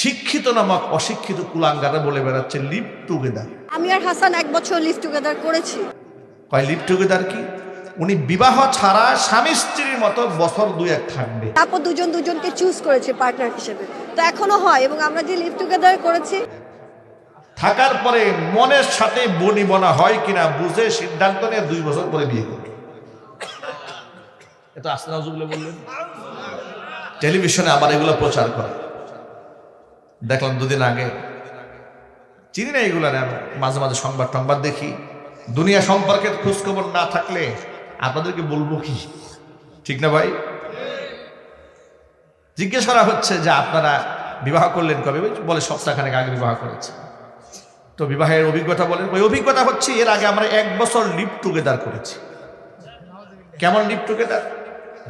শিক্ষিত নামক অশিক্ষিত কুলাঙ্গারা বলে বেড়াচ্ছে লিভ টুগেদার আমি আর হাসান এক বছর লিভ টুগেদার করেছি। কয় লিভ টুগেদার কি? উনি বিবাহ ছাড়া স্বামী স্ত্রীর মতো বছর দুই এক থাকবে। তারপর দুজন দুজনকে চুজ করেছে পার্টনার হিসেবে। তো এখনও হয় এবং আমরা যে লিভ টুগেদার করেছি থাকার পরে মনের সাথে বনি বনা হয় কিনা বুঝে সিদ্ধান্ত নিয়ে দুই বছর পরে বিয়ে করবে। এত আসতে নজরুল্লাহ বললেন। টেলিভিশনে আবার এগুলো প্রচার করে। দেখলাম দুদিন আগে। চিনি না এগুলো না, মাঝে মাঝে সংবাদ টংবাদ দেখি। দুনিয়া সম্পর্কে খোঁজখবর না থাকলে আপনাদেরকে বলব কি? ঠিক না ভাই? জিজ্ঞেস করা হচ্ছে যে আপনারা বিবাহ করলেন কবে? বলে সপ্তাহখানেক আগে বিবাহ করেছে। তো বিবাহের অভিজ্ঞতা বলেন। ওই অভিজ্ঞতা হচ্ছে, এর আগে আমরা এক বছর লিভ টুগেদার করেছি। কেমন লিভ টুগেদার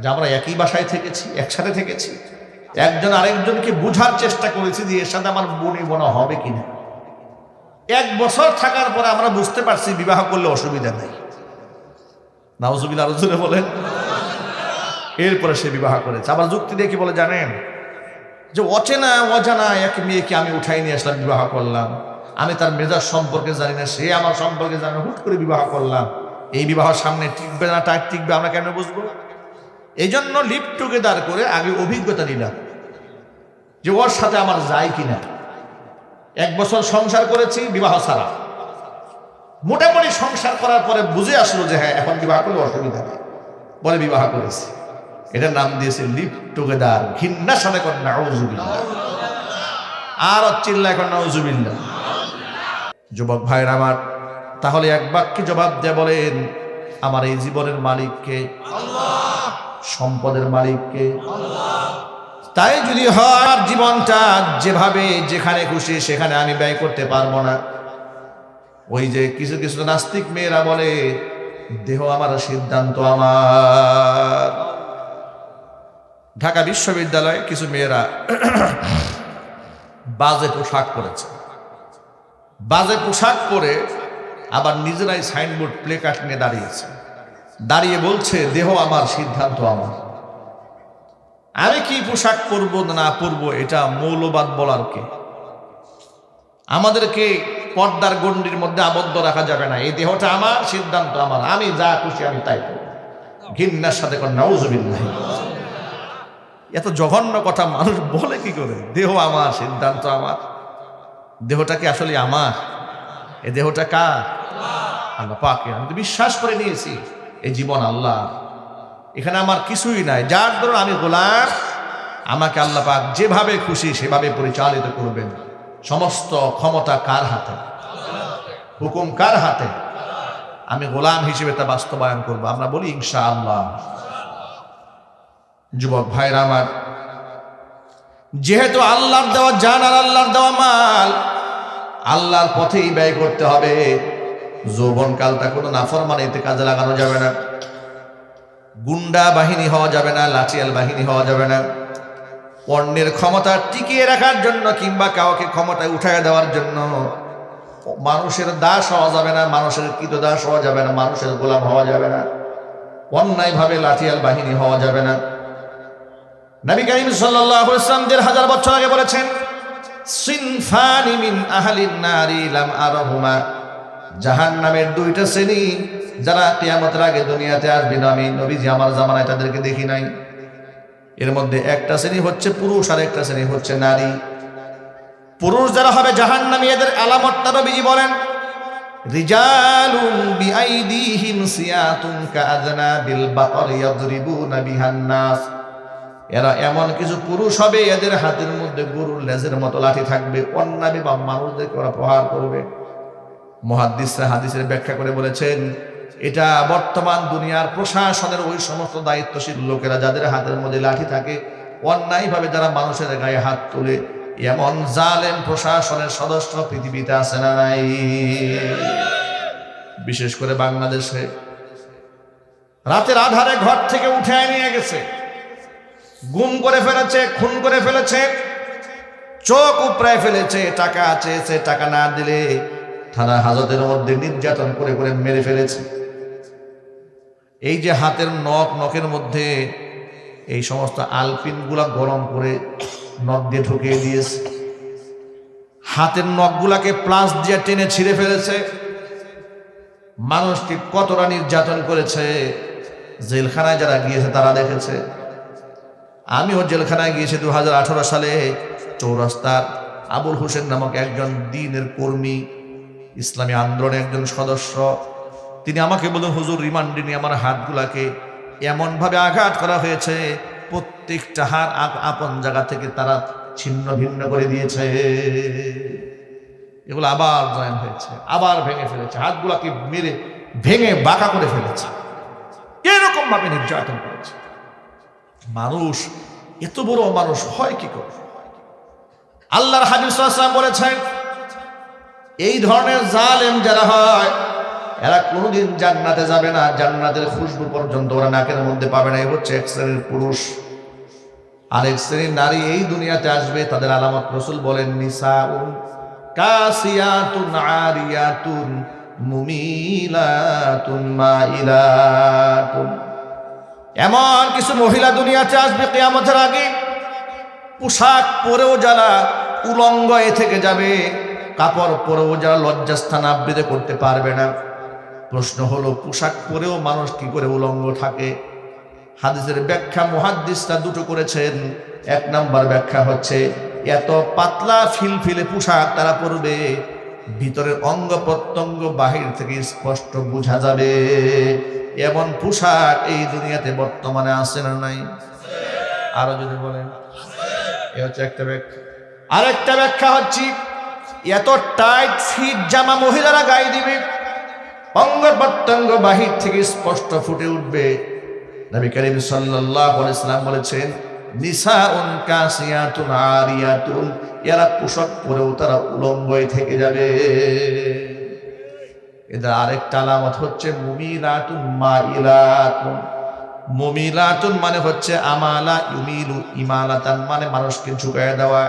যে আমরা একই বাসায় থেকেছি, একসাথে থেকেছি। একজন আরেকজনকে বোঝার চেষ্টা করেছি যে এর সাথে আমার বনি বোনা হবে কিনা। এক বছর থাকার পরে আমরা বুঝতে পারছি বিবাহ করলে অসুবিধা নেই। নাউজুবিল্লা আরও জোরে বলেন। এরপরে সে বিবাহ করেছে। আবার যুক্তি দিয়ে কি বলে জানেন? যে অচেনা, অজানা এক মেয়েকে আমি উঠাই নিয়ে আসলাম, বিবাহ করলাম। আমি তার মেজাজ সম্পর্কে জানি না, সে আমার সম্পর্কে জানে, হুট করে বিবাহ করলাম। এই বিবাহ সামনে টিকবে না টাক টিকবে, আমরা কেন বুঝব? এই জন্য লিভ টুগেদার করে আগে অভিজ্ঞতা নিলাম যে ওর সাথে আমার যায় কিনা। এক বছর সংসার করেছি বিবাহ ছাড়া। মোটামুটি সংসার করার পরে বুঝে আসলো যে হ্যাঁ এখন বিবাহ করলে অসুবিধা নেই। বলে বিবাহ করেছি। এটার নাম দিয়েছে লিভ টুগেদার ঘিন্নার সাথে কর, নাউজুবিল্লাহ। আর চিল্লা এখন নাউজুবিল্লাহ। যুবক ভাইয়ের আমার, তাহলে এক বাক্যে জবাব দিয়ে বলেন, আমার এই জীবনের মালিককে সম্পদের মালিককে। তাই যদি হয় জীবনটা যেভাবে যেখানে খুশি সেখানে আমি ব্যয় করতে পারব না। ওই যে কিছু কিছু নাস্তিক মেয়েরা বলে, দেহ আমার সিদ্ধান্ত আমার। ঢাকা বিশ্ববিদ্যালয়ে কিছু মেয়েরা বাজে পোশাক পরেছে। বাজে পোশাক পরে আবার নিজেরাই সাইনবোর্ড প্লে কার্ড নিয়ে দাঁড়িয়েছে। দাঁড়িয়ে বলছে, দেহ আমার, সিদ্ধান্ত আমার। আমি কি পোশাক পরবো না পরবো, এটা মৌলবাদ বলার কে? আমাদেরকে পর্দার গণ্ডির মধ্যে আবদ্ধ রাখা যাবে না। এই দেহটা আমার, সিদ্ধান্ত আমার। আমি যা খুশি আমি তাই ঘিন্নার সাথে নাউজুবিল্লাহ। এত জঘন্য কথা মানুষ বলে কি করে? দেহ আমার, সিদ্ধান্ত আমার। দেহটা কি আসলে আমার? এ দেহটা কার? আল্লাহ পাকে আমি তো বিশ্বাস করে নিয়েছি। এই জীবন আল্লাহ। এখানে আমার কিছুই নাই। যার ধরুন আমি গোলাম, আমাকে আল্লাহ পাক যেভাবে খুশি সেভাবে পরিচালিত করবেন। সমস্ত ক্ষমতা কার হাতে? হুকুম কার হাতে? আমি গোলাম হিসেবে তা বাস্তবায়ন করব। আমরা বলি ইনশা আল্লাহ যুবক ভাইরা আমার, যেহেতু আল্লাহর দেওয়া জান আর আল্লাহর দেওয়া মাল, আল্লাহর পথেই ব্যয় করতে হবে। যৌবন কালটা কোনো নাফরমানিতে কাজে লাগানো যাবে না। গুন্ডা বাহিনী হওয়া যাবে না, লাঠিয়াল বাহিনী হওয়া যাবে না। অন্যের ক্ষমতা টিকিয়ে রাখার জন্য কিংবা কাউকে ক্ষমতায় উঠায় দেওয়ার জন্য মানুষের দাস হওয়া যাবে না, মানুষের কৃত দাস হওয়া যাবে না, মানুষের গোলাম হওয়া যাবে না। অন্যায়ভাবে লাঠিয়াল বাহিনী হওয়া যাবে না। নবী করিম দেড় হাজার বছর আগে বলেছেন, সিনফানি মিন আহলিন নারি লাম আরহুমা। জাহান্নামের দুইটা শ্রেণি, যারা কিয়ামতের আগে দুনিয়াতে আসবে না, আমি নবীজি আমার জামানায় তাদেরকে দেখি নাই। এর মধ্যে একটা শ্রেণি হচ্ছে পুরুষ, আর একটা শ্রেণি হচ্ছে নারী। পুরুষ যারা হবে জাহান্নামী, এদের আলামতটা নবীজি বলেন, রিজালুন বিআইদিহিম সিয়াতুন কাআদনা বিল বাকর ইয়াদরিবুনা বিহান নাস। এরা এমন কিছু পুরুষ হবে, এদের হাতের মধ্যে গরুর লেজের মতো লাঠি থাকবে অন্যান্য বা মানুষদেরকে ওরা প্রহার করবে। মহাদিসরা হাদিসের ব্যাখ্যা করে বলেছেন, এটা বর্তমান দুনিয়ার প্রশাসনের ওই সমস্ত দায়িত্বশীল লোকেরা যাদের হাতের মধ্যে লাঠি থাকে, অন্যায়ভাবে যারা মানুষের গায়ে হাত তুলে, এমন জালেম প্রশাসনের সদস্য পৃথিবীতে আছে না নাই। বিশেষ করে বাংলাদেশে। রাতের আধারে ঘর থেকে উঠে নিয়ে গেছে। গুম করে ফেলেছে, খুন করে ফেলেছে, চোখ উপড়ায় ফেলেছে, টাকা চেয়েছে, টাকা না দিলে থানা হাজতের মধ্যে নির্যাতন করে করে মেরে ফেলেছে। এই যে হাতের নখ, নখের মধ্যে এই সমস্ত আলপিনগুলা গরম করে নখ দিয়ে ঢুকিয়ে দিয়েছে। হাতের নখগুলাকে প্লাস দিয়ে টেনে ছিঁড়ে ফেলেছে। মানুষটি কতটা নির্যাতন করেছে, জেলখানায় যারা গিয়েছে তারা দেখেছে। আমিও জেলখানায় গিয়েছি দু হাজার আঠারো সালে, চৌরাস্তার আবুল হোসেন নামক একজন দিনের কর্মী ইসলামী আন্দোলনের একজন সদস্য। তিনি আমাকে বলুন হুজুর, রিমান্ডে নিয়ে আমার হাতগুলাকে এমনভাবে আঘাত করা হয়েছে, প্রত্যেকটা আপ- আপন জায়গা থেকে তারা ছিন্ন ভিন্ন করে দিয়েছে। এগুলো আবার জয়েন হয়েছে, আবার ভেঙে ফেলেছে, হাতগুলাকে মেরে ভেঙে বাঁকা করে ফেলেছে। এরকম ভাবে নির্যাতন করেছে। মানুষ, এত বড় মানুষ হয় কি করে? আল্লাহর হাবিব বলেছেন এই ধরনের জালেম যারা হয়, এরা কোনোদিন জান্নাতে যাবে না, জান্নাতের খুশবু পর্যন্ত ওরা নাকের মধ্যে পাবে না। এই হচ্ছে এক শ্রেণির পুরুষ। আর এক শ্রেণির নারী এই দুনিয়াতে আসবে, তাদের আলামত রসুল বলেন, নিসাউন কাসিয়াতুন আরিয়াতুন মুমিলাতুন মাইলাতুন। এমন কিছু মহিলা দুনিয়াতে আসবে কেয়ামতের আগে, পোশাক পরেও যারা উলঙ্গ এ থেকে যাবে কাপড় পরেও যারা লজ্জাস্থান আবৃত্তি করতে পারবে না। প্রশ্ন হলো, পোশাক পরেও মানুষ কি করে উলঙ্গ থাকে? হাদিসের ব্যাখ্যা মুহাদ্দিসরা দুটো করেছেন। এক নাম্বার ব্যাখ্যা হচ্ছে, এত পাতলা ফিলফিলে পোশাক তারা পরবে, ভিতরের অঙ্গ প্রত্যঙ্গ বাহির থেকে স্পষ্ট বোঝা যাবে। এমন পোশাক এই দুনিয়াতে বর্তমানে আছে না নাই? আরও যদি বলেন। এ হচ্ছে একটা ব্যাখ্যা। আরেকটা ব্যাখ্যা হচ্ছে এত টাইট ফিট জামা মহিলারা গায়ে দিবে। অঙ্গ প্রত্যঙ্গ বাহির থেকে স্পষ্ট ফুটে উঠবে। নবী করিম সাল্লাল্লাহু আলাইহি সাল্লাম বলেছেন, নিসাউন কাসিয়াতুন আরিয়াতুন এরা পোশাক পরেও তারা উলঙ্গই থেকে যাবে। এদের আরেকটা আলামত হচ্ছে মুমিলাতুন মাইলাতুন মুমিলাতুন মানে হচ্ছে, আমালা ইউমিলু ইমালাতান মানে মানুষকে ঝুঁকায় দেওয়া।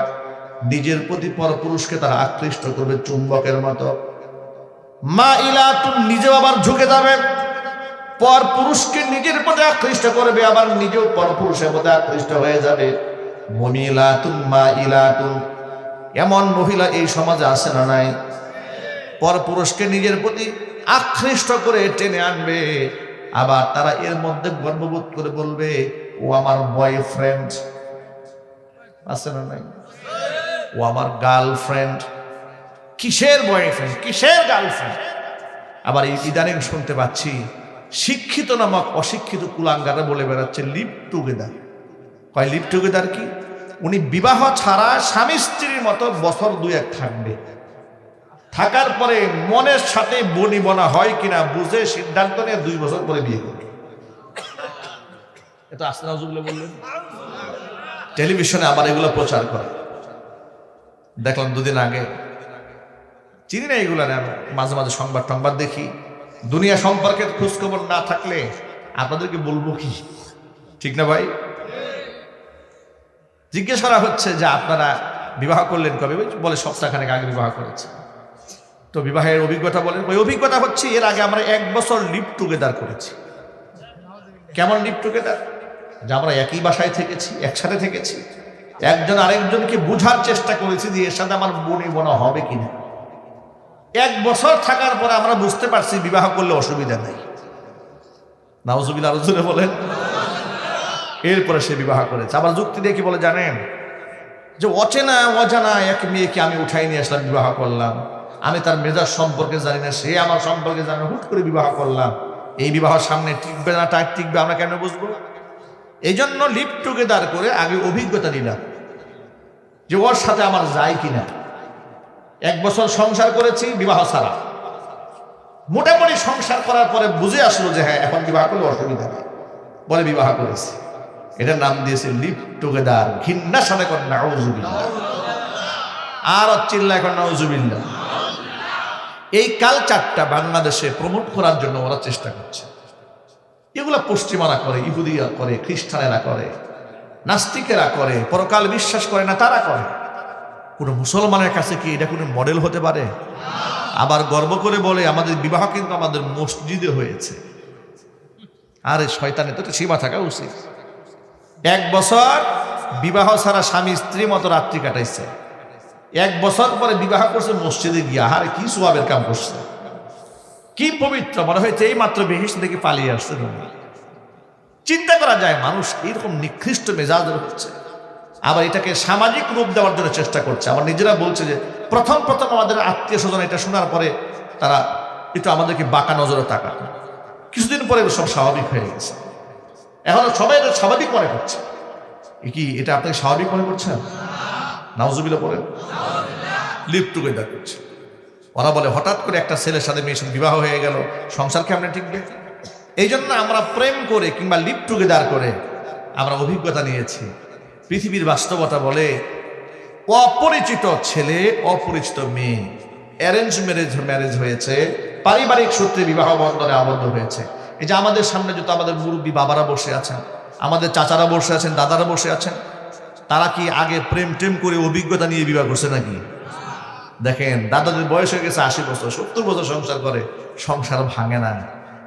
নিজের প্রতি পরপুরুষকে তারা আকৃষ্ট করবে চুম্বকের মতো। মা ইলাতুন নিজেও আবার ঝুঁকে যাবে। পর পুরুষকে নিজের প্রতি আকৃষ্ট করবে, আবার নিজেও পর পুরুষের মধ্যে আকৃষ্ট হয়ে যাবে। মমিলাতুন মা ইলাতুন। এমন মহিলা এই সমাজে আসে না নাই? পর পুরুষকে নিজের প্রতি আকৃষ্ট করে টেনে আনবে। আবার তারা এর মধ্যে গর্ববোধ করে বলবে, ও আমার বয়ফ্রেন্ড আছে না নাই? ও আমার গার্লফ্রেন্ড। কিসের বয়ফ্রেন্ড? কিসের গার্লফ্রেন্ড? আবার এই ইদানিং শুনতে পাচ্ছি শিক্ষিত নামক অশিক্ষিত কুলাঙ্গারা বলে বেড়াচ্ছে লিভ টুগেদার। কয় লিভ টুগেদার কি? উনি বিবাহ ছাড়া স্বামী স্ত্রীর মতো বছর দুই এক থাকবে। থাকার পরে মনের সাথে বনি বনা হয় কিনা বুঝে সিদ্ধান্ত নিয়ে দুই বছর পরে বিয়ে করবে। এটা আসতে নাজুবলে বললেন। টেলিভিশনে আবার এগুলো প্রচার করে। দেখলাম দুদিন আগে। চিনি না এগুলো না, মাঝে মাঝে সংবাদ টংবাদ দেখি। দুনিয়া সম্পর্কে খোঁজখবর না থাকলে আপনাদেরকে বলব কি? ঠিক না ভাই? জিজ্ঞেস করা হচ্ছে যে আপনারা বিবাহ করলেন কবে? বলে সপ্তাহখানেক আগে বিবাহ করেছে। তো বিবাহের অভিজ্ঞতা বলেন। ওই অভিজ্ঞতা হচ্ছে, এর আগে আমরা এক বছর লিভ টুগেদার করেছি। কেমন লিভ টুগেদার যে আমরা একই বাসায় থেকেছি, একসাথে থেকেছি। একজন আরেকজনকে বুঝার চেষ্টা করেছি যে এর সাথে আমার বনি বোনা হবে কিনা। এক বছর থাকার পরে আমরা বুঝতে পারছি বিবাহ করলে অসুবিধা নাই। নাওজুবিল আরও জোরে বলেন। এরপরে সে বিবাহ করেছে। আবার যুক্তি দিয়ে কি বলে জানেন? যে অচেনা অজানা এক মেয়েকে আমি উঠাই নিয়ে আসলাম বিবাহ করলাম। আমি তার মেজাজ সম্পর্কে জানি না সে আমার সম্পর্কে জানে না, হুট করে বিবাহ করলাম। এই বিবাহ সামনে টিকবে না টাক টিকবে আমরা কেন বুঝব? এই জন্য লিপ টুগেদার করে আগে অভিজ্ঞতা নিলাম যে ওর সাথে আমার যায় কিনা। এক বছর সংসার করেছি বিবাহ ছাড়া। মোটামুটি সংসার করার পরে বুঝে আসলো যে হ্যাঁ এখন বিবাহ করলে অসুবিধা নেই। বলে বিবাহ করেছি। এটার নাম দিয়েছে লিপ টুগেদার ঘিন্নার সাথে কর নাউজুবিল্লাহ আর চিল্লা এখন নাউজুবিল্লাহ এই কালচারটা বাংলাদেশে প্রমোট করার জন্য ওরা চেষ্টা করছে। এগুলো পশ্চিমারা করে, ইহুদিরা করে, খ্রিস্টানেরা করে, নাস্তিকেরা করে, পরকাল বিশ্বাস করে না, তারা করে। কোনো মুসলমানের কাছে কি এটা কোনো মডেল হতে পারে? আবার গর্ব করে বলে, আমাদের বিবাহ কিন্তু আমাদের মসজিদে হয়েছে। আরে শয়তানে তো সীমা থাকা উচিত। এক বছর বিবাহ ছাড়া স্বামী স্ত্রী মতো রাত্রি কাটাইছে। এক বছর পরে বিবাহ করছে মসজিদে গিয়া। হারে কি সোয়াবের কাম করছে? কি পবিত্র মনে হয়েছে এই মাত্র বেহিস থেকে পালিয়ে আসছে। চিন্তা করা যায় মানুষ এইরকম নিকৃষ্ট মেজাজের হচ্ছে আবার এটাকে সামাজিক রূপ দেওয়ার জন্য চেষ্টা করছে। আবার নিজেরা বলছে যে প্রথম প্রথম আমাদের আত্মীয় স্বজন এটা শোনার পরে তারা একটু আমাদেরকে বাঁকা নজরে তাকাত কিছুদিন পরে সব স্বাভাবিক হয়ে গেছে। এখন সবাই এটা স্বাভাবিক মনে করছে। কি এটা আপনাকে স্বাভাবিক মনে করছেন নাউজুবিল্লা বলেন। লিভ টুগেদার করছে। ওরা বলে, হঠাৎ করে একটা ছেলের সাথে মেয়ের সাথে বিবাহ হয়ে গেল। সংসার কেমনে টিকবে? এই জন্য আমরা প্রেম করে কিংবা লিভ টুগেদার করে আমরা অভিজ্ঞতা নিয়েছি। পৃথিবীর বাস্তবতা বলে, অপরিচিত ছেলে, অপরিচিত মেয়ে অ্যারেঞ্জ ম্যারেজ ম্যারেজ হয়েছে, পারিবারিক সূত্রে বিবাহ বন্ধনে আবদ্ধ হয়েছে। এই যে আমাদের সামনে যত আমাদের মুরব্বী বাবারা বসে আছেন, আমাদের চাচারা বসে আছেন, দাদারা বসে আছেন, তারা কি আগে প্রেম টেম করে অভিজ্ঞতা নিয়ে বিবাহ করছে নাকি? দেখেন দাদাদের বয়স হয়ে গেছে আশি বছর, সত্তর বছর সংসার করে, সংসার ভাঙে না।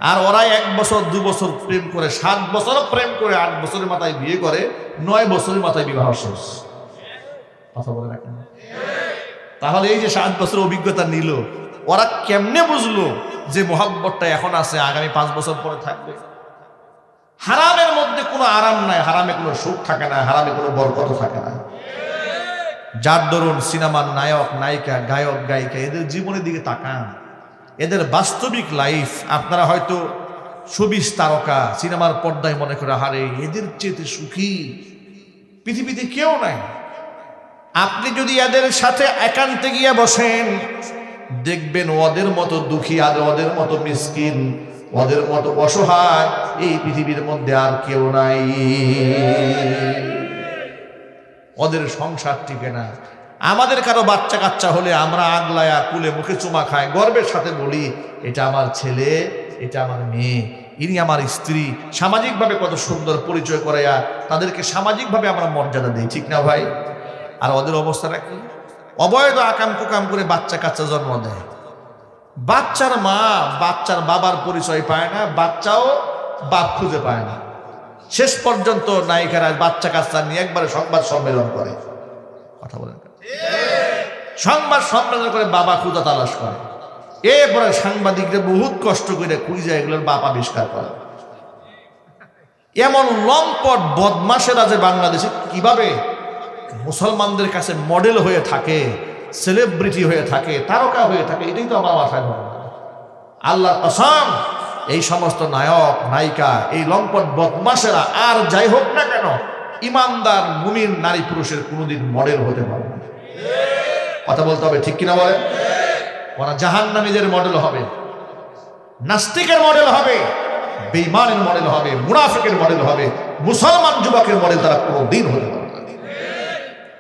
আর ওরা এক বছর, দু বছর প্রেম করে, সাত বছর প্রেম করে, আট বছরের মাথায় বিয়ে করে, নয় বছরের মাথায় বিবাহ শেষ। কথা বলে রাখেন। তাহলে এই যে সাত বছর অভিজ্ঞতা নিল, ওরা কেমনে বুঝলো যে মোহাব্বতটা এখন আছে, আগামী পাঁচ বছর পরে থাকবে? হারামের মধ্যে কোনো আরাম নাই, হারামে কোনো সুখ থাকে না, হারামে কোনো বরকত থাকে না। যার দরুন সিনেমার নায়ক, নায়িকা, গায়ক, গায়িকা, এদের জীবনের দিকে তাকান। এদের বাস্তবিক লাইফ আপনারা হয়তো ছবিশ তারকা সিনেমার পর্দায় মনে করে, হারে, এদের চেয়ে সুখী পৃথিবীতে কেউ নাই। আপনি যদি এদের সাথে একান্তে গিয়ে বসেন, দেখবেন ওদের মতো দুঃখী আর ওদের মতো মিসকিন, ওদের মতো অসহায় এই পৃথিবীর মধ্যে আর কেউ নাই। ওদের সংসার টিকে না। আমাদের কারও বাচ্চা কাচ্চা হলে আমরা আগলায়া কুলে মুখে চুমা খাই। গর্বের সাথে বলি, এটা আমার ছেলে, এটা আমার মেয়ে। ইনি আমার স্ত্রী। সামাজিকভাবে কত সুন্দর পরিচয় করাইয়া তাদেরকে সামাজিকভাবে আমরা মর্যাদা দিই। ঠিক না ভাই? আর ওদের অবস্থাটা কি? অবৈধ আকাম কুকাম করে বাচ্চা কাচ্চা জন্ম দেয়। বাচ্চার মা বাচ্চার বাবার পরিচয় পায় না, বাচ্চাও বাপ খুঁজে পায় না। শেষ পর্যন্ত নায়িকারা বাচ্চা কাচ্চা নিয়ে একবারে সংবাদ সম্মেলন করে। কথা বলেন। সংবাদ সম্মেলন করে বাবা খুদা তালাশ করে। এরপরে সাংবাদিকরা বহুত কষ্ট করে খুঁজে এগুলোর বাপ আবিষ্কার করে। এমন লম্পট বদমাসেরা যে বাংলাদেশে কীভাবে মুসলমানদের কাছে মডেল হয়ে থাকে সেলিব্রিটি হয়ে থাকে, তারকা হয়ে থাকে, এটাই তো আমার মাথায় আল্লাহ কসম এই সমস্ত নায়ক, নায়িকা, এই লম্পট বদমাসেরা আর যাই হোক না কেন, ইমানদার, মুমিন, নারী পুরুষের কোনোদিন মডেল হতে পারে না। কথা বলতে হবে, ঠিক কিনা বলেন? ওরা জাহান নামীদের মডেল হবে, নাস্তিকের মডেল হবে বেইমানের মডেল হবে, মুনাফিকের মডেল হবে, মুসলমান যুবকের মডেল তারা কোনো দিন হতে পারবে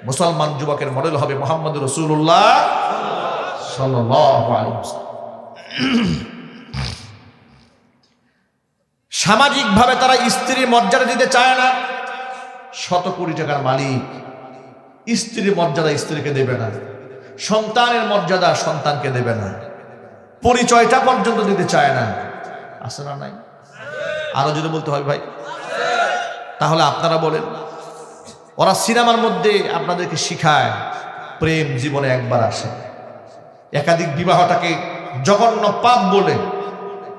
মুসলমান যুবকের মডেল হবে মোহাম্মদ রসুল্লাহ ওয়াসাল্লাম। সামাজিকভাবে তারা স্ত্রীর মর্যাদা দিতে চায় না। শত কোটি টাকার মালিক স্ত্রীর মর্যাদা স্ত্রীকে দেবে না। সন্তানের মর্যাদা সন্তানকে দেবে না। পরিচয়টা পর্যন্ত দিতে চায় না। আছে না নাই? আরও যদি বলতে হয় ভাই, তাহলে আপনারা বলেন। ওরা সিনেমার মধ্যে আপনাদেরকে শিখায়, প্রেম জীবনে একবার আসে। একাধিক বিবাহটাকে জঘন্য পাপ বলে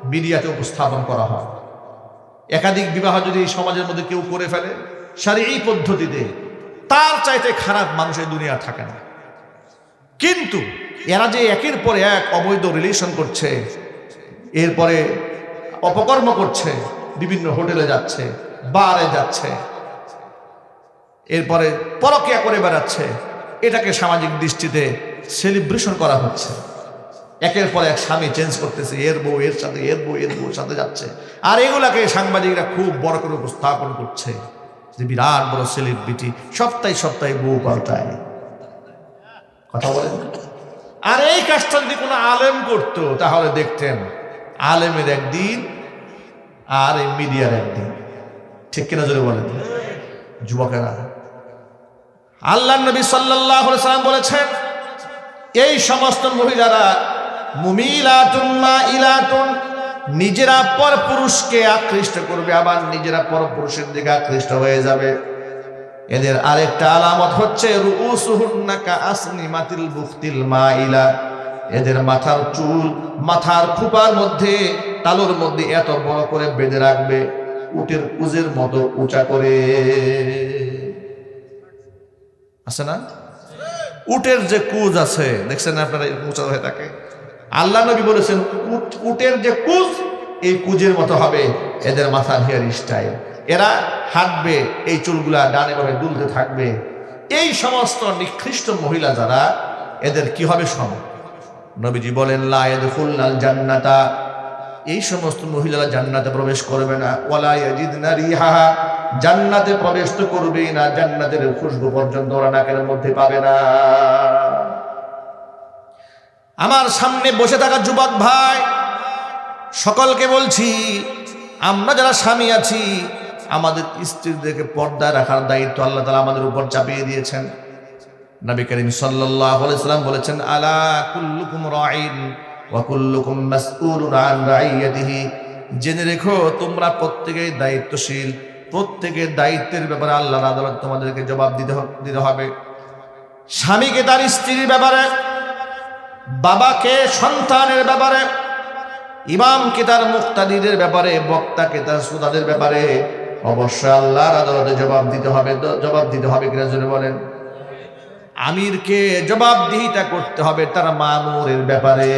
মিডিয়াতে উপস্থাপন করা হয়। একাধিক বিবাহ যদি সমাজের মধ্যে কেউ করে ফেলে সারি এই পদ্ধতিতে, তার চাইতে খারাপ মানুষের দুনিয়া থাকে না। কিন্তু এরা যে একের পরে এক অবৈধ রিলেশন করছে, এরপরে অপকর্ম করছে, বিভিন্ন হোটেলে যাচ্ছে, বারে যাচ্ছে, এরপরে পরকিয়া করে বেড়াচ্ছে, এটাকে সামাজিক দৃষ্টিতে সেলিব্রেশন করা হচ্ছে। একের পর এক স্বামী চেঞ্জ করতেছে, এর বউ, এর সাথে, এর বউ, এর বউর সাথে যাচ্ছে। আর এগুলাকে সাংবাদিকরা খুব বড় করে উপস্থাপন করছে যে বিরাট বড় সেলিব্রিটি সপ্তাহে সপ্তাহে বউ পাল্টায়। কথা বলেন? আর এই কাজটা যদি কোনো আলেম করতো, তাহলে দেখতেন, আলেমের একদিন আর এই মিডিয়ার একদিন। ঠিক কিনা জোরে বলেন? যুবকেরা আল্লাহ নবী সাল্লাহ সাল্লাম বলেছেন, এই সমস্ত মহিলারা নিজেরা পর পুরুষকে আকৃষ্ট করবে, আবার নিজেরা পর পুরুষের দিকে আকৃষ্ট হয়ে যাবে। এদের আরেকটা আলামত হচ্ছে এদের মাথার চুল, মাথার খুপার মধ্যে, তালুর মধ্যে এত বড় করে বেঁধে রাখবে, উটের কুজের মতো উঁচা করে। আছে না? উটের যে কুজ আছে, দেখছেন আপনারা, উঁচা হয়ে থাকে। আল্লাহ নবী বলেছেন, উট, উটের যে কুজ, এই কুজের মতো হবে। এদের মাথার হেয়ার স্টাইল। এরা হাঁটবে, এই চুলগুলা ডানে ভাবে দুলতে থাকবে। এই সমস্ত নিকৃষ্ট মহিলা যারা, এদের কি হবে সম নবীজি বলেন লাল জান্নাতা। এই সমস্ত মহিলারা জান্নাতে প্রবেশ করবে না। ওয়ালা ইয়াজিদনা রিহাহা জান্নাতে প্রবেশ তো করবেই না। জান্নাতের খুশবু পর্যন্ত ওরা নাকের মধ্যে পাবে না। আমার সামনে বসে থাকা যুবক ভাই, সকলকে বলছি, আমরা যারা স্বামী আছি, আমাদের স্ত্রীদেরকে পর্দায় রাখার দায়িত্ব আল্লাহ তালা আমাদের উপর চাপিয়ে দিয়েছেন। নবী করিম সাল্লাম বলেছেন, আলা কুল্লুকুম জেনে রেখো, তোমরা প্রত্যেকেই দায়িত্বশীল, প্রত্যেকের দায়িত্বের ব্যাপারে আল্লাহর আদালত তোমাদেরকে জবাব দিতে দিতে হবে। স্বামীকে তার স্ত্রীর ব্যাপারে বাবাকে সন্তানের ব্যাপারে, ইমামকে তার মুক্তাদিদের ব্যাপারে, বক্তাকে তার শ্রোতাদের ব্যাপারে অবশ্যই আল্লাহর আদালতে জবাব দিতে হবে, জবাব দিতে হবে কিনা জোরে বলেন। আমিরকে জবাবদিহিতা করতে হবে তার মামুরের ব্যাপারে।